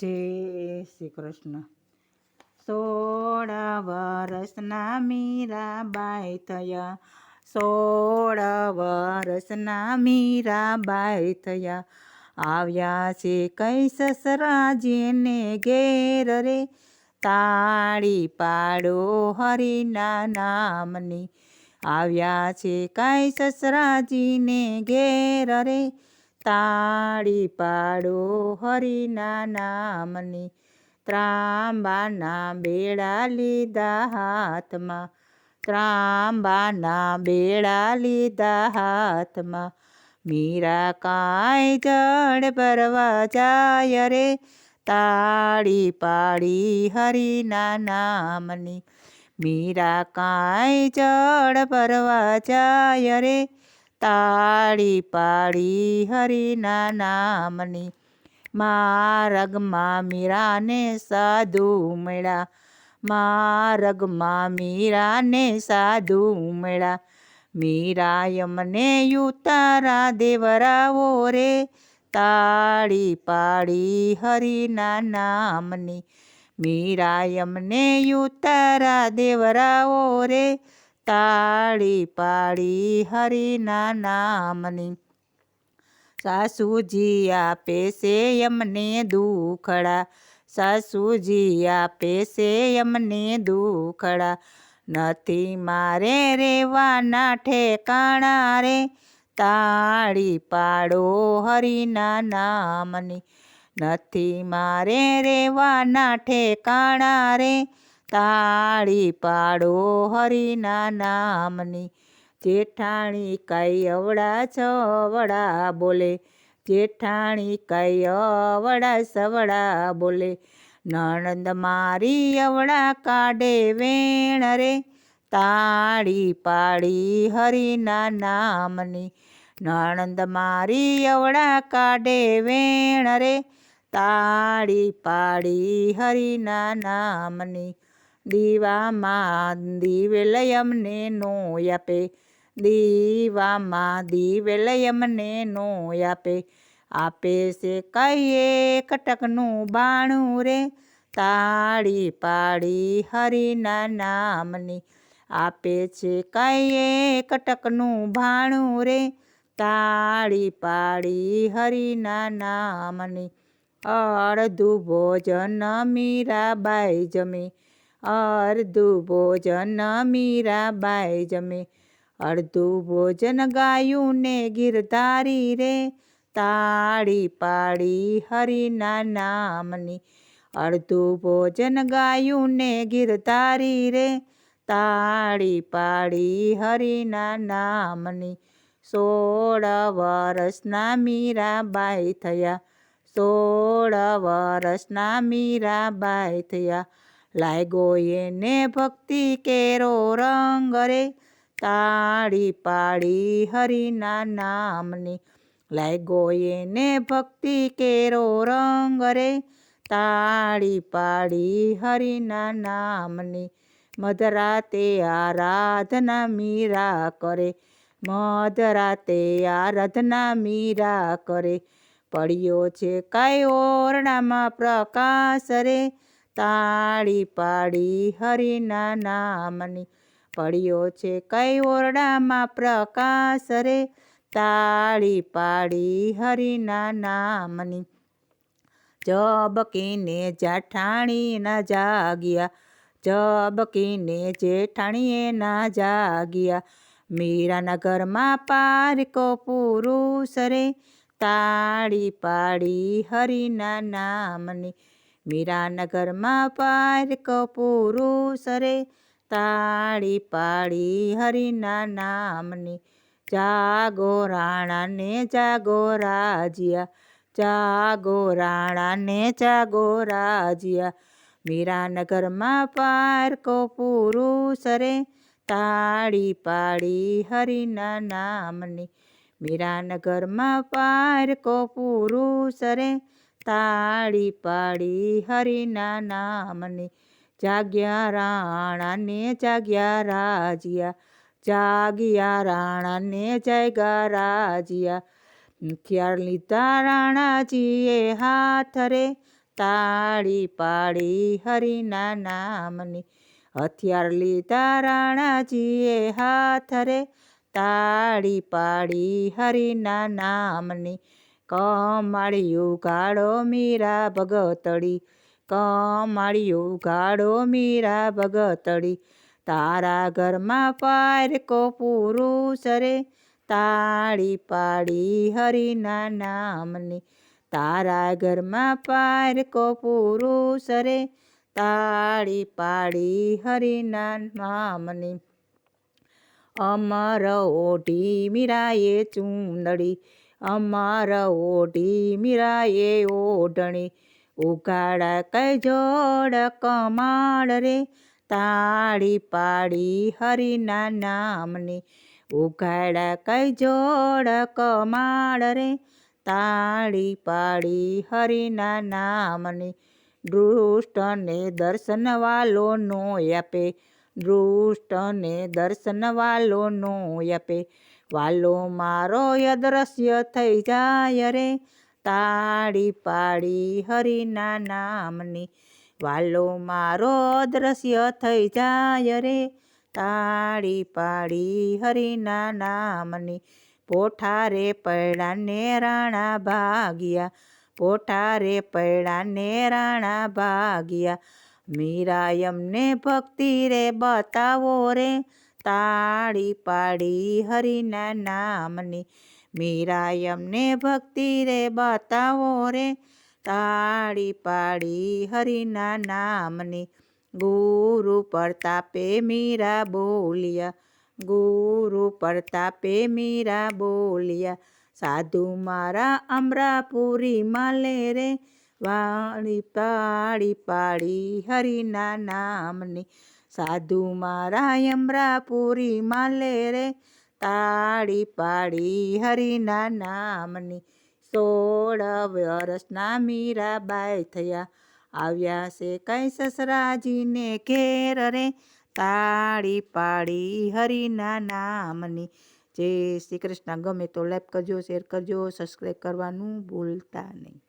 જય શ્રી કૃષ્ણ. સોળ વર્ષના મીરાબાઈ થયા. સોળ વર્ષના મીરાબાઈ થયા. આવ્યા છે કઈ સસરાજીને ઘેર રે. તાળી પાડો હરિના નામની. આવ્યા છે કઈ સસરાજીને ઘેર રે. તાળી પાડો હરિના નામની. ત્રાંબાના બેડા લીધા હાથમાં. ત્રાંબાના બેડા લીધા હાથમાં. મીરા કાંઈ જડ ભરવા જાય રે. તાળી પાડી હરિના નામની. મીરા કાંઈ જડ ભરવા જાય રે. તાળી પાડી હરિના નામની. મારગમાં મીરાને સાધુ મળ્યા. મારગમાં મીરાને સાધુ મળ્યા. મીરાય મને યુતારા દેવરાવો રે. તાળી પાડી હરિના નામની. મીરાય મને યુતારા દેવરાવો રે. તાળી પાડી હરિના નામની. સાસુજી આપે છે એમને દુખડા. સાસુજી આપે છે એમને દુખડા. નથી મારે રેવાના ઠેકાણા રે. તાળી પાડો હરિના નામની. નથી મારે રેવાના ઠેકાણા રે. તાળી પાડો હરિના નામની. જેઠાણી કઈ અવડા છવડા બોલે. જેઠાણી કઈ અવડા સવડા બોલે. નણંદ મારી અવડા કાઢે વેણ રે. તાળી પાડી હરિના નામની. નણંદ મારી અવડા કાઢે વેણ રે. તાળી પાડી હરિના નામની. દીવામાં દિવેલ અમને નો આપે. દીવામાં દિવેલ અમને નો આપે. આપે છે કહીએ કટકનું બાણું રે. તાળી પાડી હરિના નામની. આપે છે કહીએ કટકનું ભાણું રે. તાળી પાડી હરિના નામની. અડધું ભોજન મીરાબાઈ જમે. અડધું ભોજન મીરાબાઈ જમે. અડધું ભોજન ગાયું ને ગીરધારી રે, તાળી પાડી હરિના નામની. અડધું ભોજન ગાયું ને ગીરધારી રે, તાળી પાડી હરિના નામની. સોળ વર્ષના મીરાબાઈ થયા, સોળ વર્ષના મીરાબાઈ થયા લાગ્યો એને ભક્તિ કેરો રંગ રે. તાળી પાડી હરિના નામની. લાગ્યો એને ભક્તિ કેરો રંગ રે. તાળી પાડી હરિના નામની. મધરાતે આરાધના મીરા કરે. મધરાતે આરાધના મીરા કરે. પડ્યો છે કાંઈ ઓરડામાં પ્રકાશ રે. તાળી પાડી હરિના નામની પડ્યો છે. કઈ ઓરડામાં પ્રકાશ રે? તાળી પાડી હરિના નામની. જબકીને જાઠાણી ના જાગ્યા. જબકીને જેઠાણીએ ના જાગ્યા. મીરાનગરમાં પારકો પુરુષ રે. તાળી પાડી હરિના નામની. મીરાનગરમાં પારક પુરુષ રે તાળી પાડી હરિના નામની. જાગો રાણાને જાગો રાજિયા, જાગો રાણાને જાગો રાજિયા. મીરાનગરમાં પારકો પુરુષ રે તાળી પાડી હરિના નામની. મીરાનગરમાં પારકો પુરુષ રે તાળી પાડી હરિના નામની જાગ્યા રાણાને જાગ્યા રાજિયા, જાગ્યા રાણાને જાગ્યા રાજિયા. હથિયાર લીધા રાણાજીએ હાથ રે તાળી પાડી હરિના નામની. હથિયાર લીધા રાણાજીએ હાથ રે તાળી પાડી હરિના નામની. કમાળિયું ગાળો મીરા ભગતડી, કમાળિયું ગાળો મીરા ભગતડી, તારા ઘરમાં પારકો પુરુષ રે, તાળી પાડી હરિના નામની, તારા ઘરમાં પારકો પુરુષ રે, તાળી પાડી હરિના નામની. અમર ઓઢી મીરાએ ચૂંદડી અમર ઓઢી મીરાએ ઓઢણી. ઉઘાડા કઈ કમાળ રે? તાળી પાડી હરિના નામની. ઉઘાડા કઈ કમાળ રે? તાળી પાડી હરિના નામની. દૃષ્ટને દર્શન વાલો નો આપે. દૃષ્ટને દર્શન વાલો નો આપે વાલો મારો અદ્રશ્ય થઈ જાય રે. તાળી પાડી હરિના નામની. વાલો મારો અદ્રશ્ય થઈ જાય રે. તાળી પાડી હરિના નામની. પોઠારે પૈડાને રાણા ભાગ્યા. પોઠારે પૈડાને રાણા ભાગ્યા. મીરા એમને ભક્તિ રે બતાવો રે. તાળી પાડી હરિના નામની. મીરા એમને ભક્તિ રે બતાવો રે. તાળી પાડી હરિના નામની. ગુરુ પ્રતાપે મીરા બોલ્યા. ગુરુ પ્રતાપે મીરા બોલ્યા. સાધુ મારા અમરાપુરી માલે રે. વાળી પાડી પાડી હરિના નામની સાધુ મારા અમરાપુરી માલે રે. તાળી પાડી હરિના નામની સોળ વર્ષના મીરાબાઈ થયા. આવ્યા છે કઈ સસરાજીને ઘેર રે. તાળી પાડી હરિના નામની. જય શ્રી કૃષ્ણ. ગમે તો લાઈક કરજો શેર કરજો સબસ્ક્રાઈબ કરવાનું ભૂલતા નહીં.